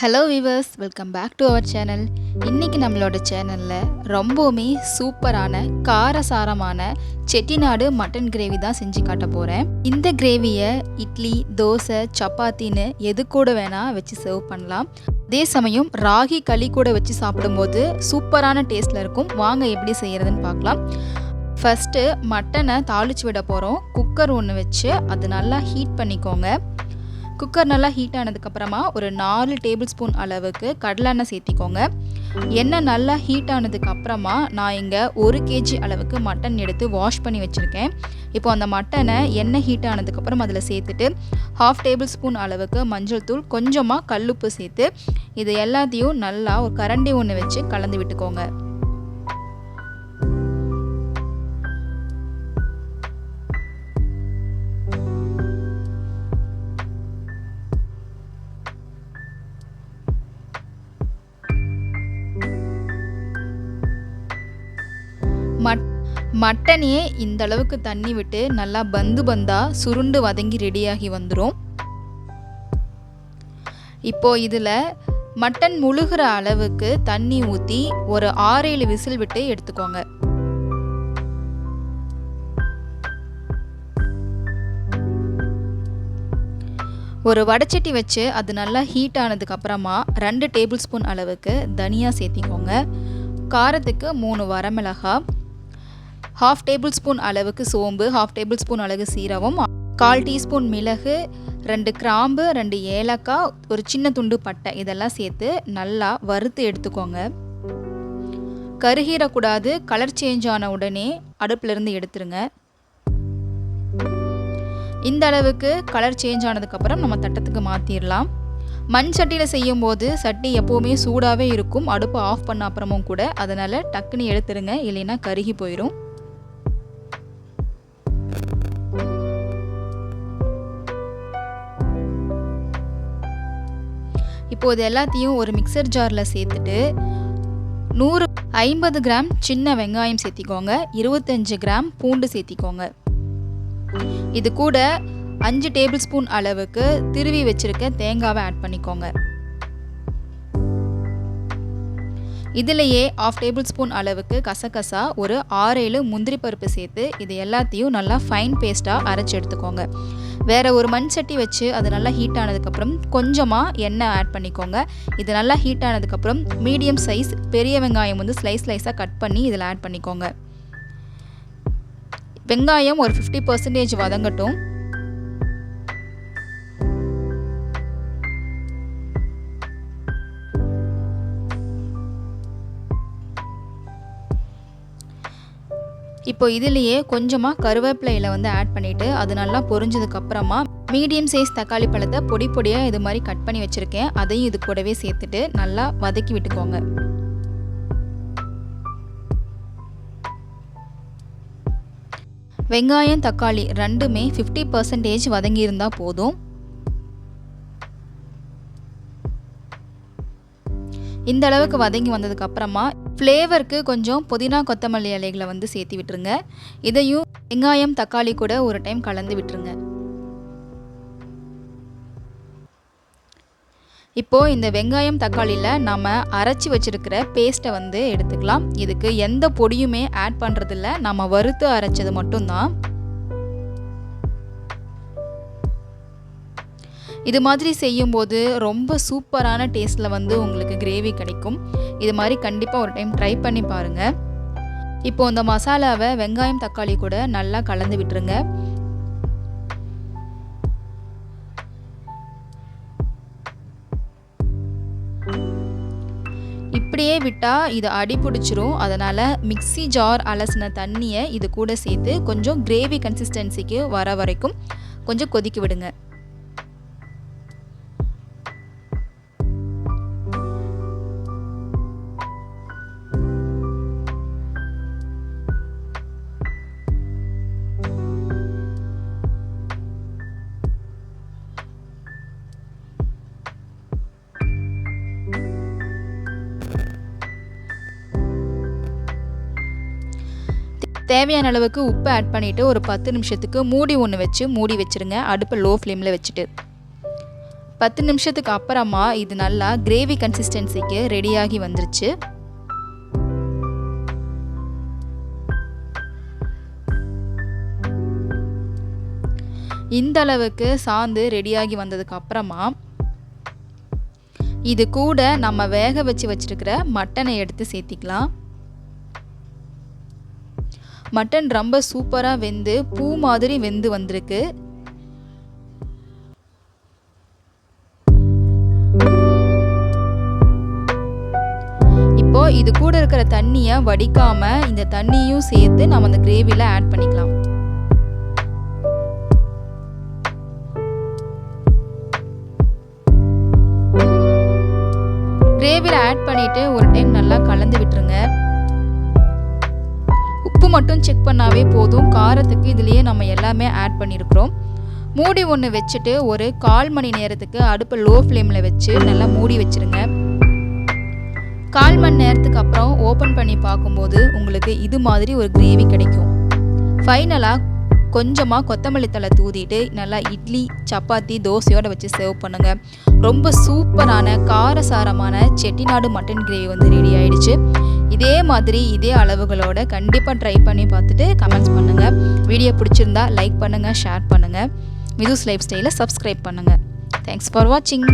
Hello viewers welcome back to our channel இன்றைக்கி நம்மளோட சேனலில் ரொம்பவுமே சூப்பரான காரசாரமான செட்டிநாடு மட்டன் கிரேவி தான் செஞ்சு காட்ட போகிறேன் இந்த கிரேவியை இட்லி தோசை சப்பாத்தின்னு எது கூட வேணால் வச்சு சர்வ் பண்ணலாம். அதே சமயம் ராகி களி கூட வச்சு சாப்பிடும்போது சூப்பரான டேஸ்ட்டில் இருக்கும். வாங்க எப்படி செய்கிறதுன்னு பார்க்கலாம். ஃபஸ்ட்டு மட்டனை தாளிச்சு விட போகிறோம் குக்கர் ஒன்று வச்சு அது நல்லா ஹீட் பண்ணிக்கோங்க. குக்கர் நல்லா ஹீட் ஆனதுக்கப்புறமா ஒரு நாலு டேபிள் ஸ்பூன் அளவுக்கு கடலெண்ணெய் சேர்த்திக்கோங்க. எண்ணெய் நல்லா ஹீட் ஆனதுக்கப்புறமா நான் இங்கே ஒரு கேஜி அளவுக்கு மட்டன் எடுத்து வாஷ் பண்ணி வச்சுருக்கேன். இப்போ அந்த மட்டனை எண்ணெய் ஹீட் ஆனதுக்கப்புறம் அதில் சேர்த்துட்டு ஹாஃப் டேபிள் ஸ்பூன் அளவுக்கு மஞ்சள் தூள் கொஞ்சமாக கல்லுப்பு சேர்த்து இது எல்லாத்தையும் நல்லா ஒரு கரண்டி ஒன்று வச்சு கலந்து விட்டுக்கோங்க. மட்டனையே இந்த அளவுக்கு தண்ணி விட்டு நல்லா பந்து பந்தா சுருண்டு வதங்கி ரெடியாகி வந்துடும் இப்போ இதில் மட்டன் முழுகிற அளவுக்கு தண்ணி ஊற்றி ஒரு ஆறேழு விசில் விட்டு எடுத்துக்கோங்க. ஒரு வடச்சட்டி வச்சு அது நல்லா ஹீட் ஆனதுக்கு அப்புறமா ரெண்டு டேபிள் ஸ்பூன் அளவுக்கு தனியா சேர்த்திக்கோங்க. காரத்துக்கு மூணு வரமிளகாய் ஹாஃப் டேபிள் ஸ்பூன் அளவுக்கு சோம்பு ஹாஃப் டேபிள் ஸ்பூன் அளவு சீரகம் கால் டீஸ்பூன் மிளகு ரெண்டு கிராம்பு ரெண்டு ஏலக்காய் ஒரு சின்ன துண்டு பட்டை இதெல்லாம் சேர்த்து நல்லா வறுத்து எடுத்துக்கோங்க. கருகீரக்கூடாது கலர் சேஞ்ச் ஆன உடனே அடுப்பிலிருந்து எடுத்துருங்க. இந்த அளவுக்கு கலர் சேஞ்ச் ஆனதுக்கப்புறம் நம்ம தட்டத்துக்கு மாற்றிடலாம் மண் சட்டியில் செய்யும் போது சட்டி எப்போவுமே சூடாகவே இருக்கும். அடுப்பு ஆஃப் பண்ண அப்புறமும் கூட அதனால் டக்குன்னு எடுத்துருங்க இல்லைன்னா கருகி போயிடும் இப்போ இது எல்லாத்தையும் ஒரு மிக்சர் ஜாரில் சேர்த்துட்டு நூறு ஐம்பது கிராம் சின்ன வெங்காயம் சேர்த்திக்கோங்க. இருபத்தஞ்சு கிராம் பூண்டு சேர்த்திக்கோங்க. இது கூட அஞ்சு டேபிள் ஸ்பூன் அளவுக்கு திருவி வச்சுருக்க தேங்காவை ஆட் பண்ணிக்கோங்க. இதிலேயே ஆஃப் டேபிள் ஸ்பூன் அளவுக்கு கசகசா ஒரு ஆறேழு முந்திரி பருப்பு சேர்த்து இது எல்லாத்தையும் நல்லா ஃபைன் பேஸ்ட்டாக அரைச்சி எடுத்துக்கோங்க. வேறு ஒரு மண் சட்டி வச்சு அது நல்லா ஹீட் ஆனதுக்கப்புறம் கொஞ்சமாக எண்ணெய் ஆட் பண்ணிக்கோங்க. இது நல்லா ஹீட் ஆனதுக்கப்புறம் மீடியம் சைஸ் பெரிய வெங்காயம் வந்து ஸ்லைஸ் ஸ்லைஸாக கட் பண்ணி இதில் ஆட் பண்ணிக்கோங்க. வெங்காயம் ஒரு ஃபிஃப்டி பர்சன்டேஜ் வதங்கட்டும். இப்போ இதுலேயே கொஞ்சமாக கருவேப்பிலையில் வந்து ஆட் பண்ணிவிட்டு அது நல்லா பொரிஞ்சதுக்கப்புறமா மீடியம் சைஸ் தக்காளி பழத்தை பொடி பொடியாக இது மாதிரி கட் பண்ணி வச்சுருக்கேன். அதையும் இது கூடவே சேர்த்துட்டு நல்லா வதக்கி விட்டுக்கோங்க. வெங்காயம் தக்காளி ரெண்டுமே ஃபிஃப்டி பர்சன்டேஜ் வதங்கியிருந்தால் போதும். இந்த அளவுக்கு வதங்கி வந்ததுக்கு அப்புறமா ஃப்ளேவருக்கு கொஞ்சம் புதினா கொத்தமல்லி இலைகளை வந்து சேர்த்து விட்டுருங்க. இதையும் வெங்காயம் தக்காளி கூட ஒரு டைம் கலந்து விட்டுருங்க. இப்போது இந்த வெங்காயம் தக்காளியில் நம்ம அரைச்சி வச்சுருக்கிற பேஸ்ட்டை வந்து எடுத்துக்கலாம். இதுக்கு எந்த பொடியுமே ஆட் பண்ணுறதில்ல நம்ம வறுத்து அரைச்சது மட்டும்தான். இது மாதிரி செய்யும்போது ரொம்ப சூப்பரான டேஸ்ட்டில் வந்து உங்களுக்கு கிரேவி கிடைக்கும். இது மாதிரி கண்டிப்பாக ஒரு டைம் ட்ரை பண்ணி பாருங்கள் இப்போது இந்த மசாலாவை வெங்காயம் தக்காளி கூட நல்லா கலந்து விட்டுருங்க. இப்படியே விட்டால் இது அடி பிடிச்சிரும் அதனால் மிக்சி ஜார் அலசின தண்ணியை இது கூட சேர்த்து கொஞ்சம் கிரேவி கன்சிஸ்டன்சிக்கு வர வரைக்கும் கொஞ்சம் கொதிக்க விடுங்க. தேவையான அளவுக்கு உப்பு ஆட் பண்ணிவிட்டு ஒரு பத்து நிமிஷத்துக்கு மூடி ஒன்று வச்சு மூடி வச்சுருங்க. அடுப்பை லோ ஃப்ளேமில் வச்சுட்டு. பத்து நிமிஷத்துக்கு அப்புறமா இது நல்லா கிரேவி கன்சிஸ்டன்சிக்கு ரெடியாகி வந்துருச்சு. இந்த அளவுக்கு சாந்து ரெடியாகி வந்ததுக்கு அப்புறமா இது கூட நம்ம வேக வச்சு வச்சிருக்கிற மட்டனை எடுத்து சேர்த்திக்கலாம். மட்டன் ரொம்ப சூப்பராக வெந்து பூ மாதிரி வெந்து வந்திருக்கு. இப்போ இது கூட இருக்கிற தண்ணியை வடிக்காம இந்த தண்ணியும் சேர்த்து நம்ம அந்த கிரேவியில் ஆட் பண்ணிக்கலாம். கிரேவியில் ஆட் பண்ணிவிட்டு ஒரு டைம் நல்லா கலந்து விட்டுருங்க. உப்பு மட்டும் செக் பண்ணாவே போதும். காரத்துக்கு இதுலேயே நம்ம எல்லாமே ஆட் பண்ணியிருக்கிறோம் மூடி ஒன்று வச்சுட்டு ஒரு கால் மணி நேரத்துக்கு அடுப்பை லோ ஃப்ளேமில் வச்சு நல்லா மூடி வச்சுருங்க. கால் மணி நேரத்துக்கு அப்புறம் ஓப்பன் பண்ணி பார்க்கும்போது உங்களுக்கு இது மாதிரி ஒரு கிரேவி கிடைக்கும். ஃபைனலாக கொஞ்சமாக கொத்தமல்லி தழை தூதிட்டு நல்லா இட்லி சப்பாத்தி தோசையோடு வச்சு சர்வ் பண்ணுங்கள் ரொம்ப சூப்பரான காரசாரமான செட்டிநாடு மட்டன் கிரேவி வந்து ரெடி ஆயிடுச்சு. இதே மாதிரி இதே அளவுகளோட கண்டிப்பாக ட்ரை பண்ணி பார்த்துட்டு கமெண்ட்ஸ் பண்ணுங்கள் வீடியோ பிடிச்சிருந்தா லைக் பண்ணுங்கள் ஷேர் பண்ணுங்கள் மிதுஸ் லைஃப் ஸ்டைலை சப்ஸ்கிரைப் பண்ணுங்கள் தேங்க்ஸ் ஃபார் வாட்சிங்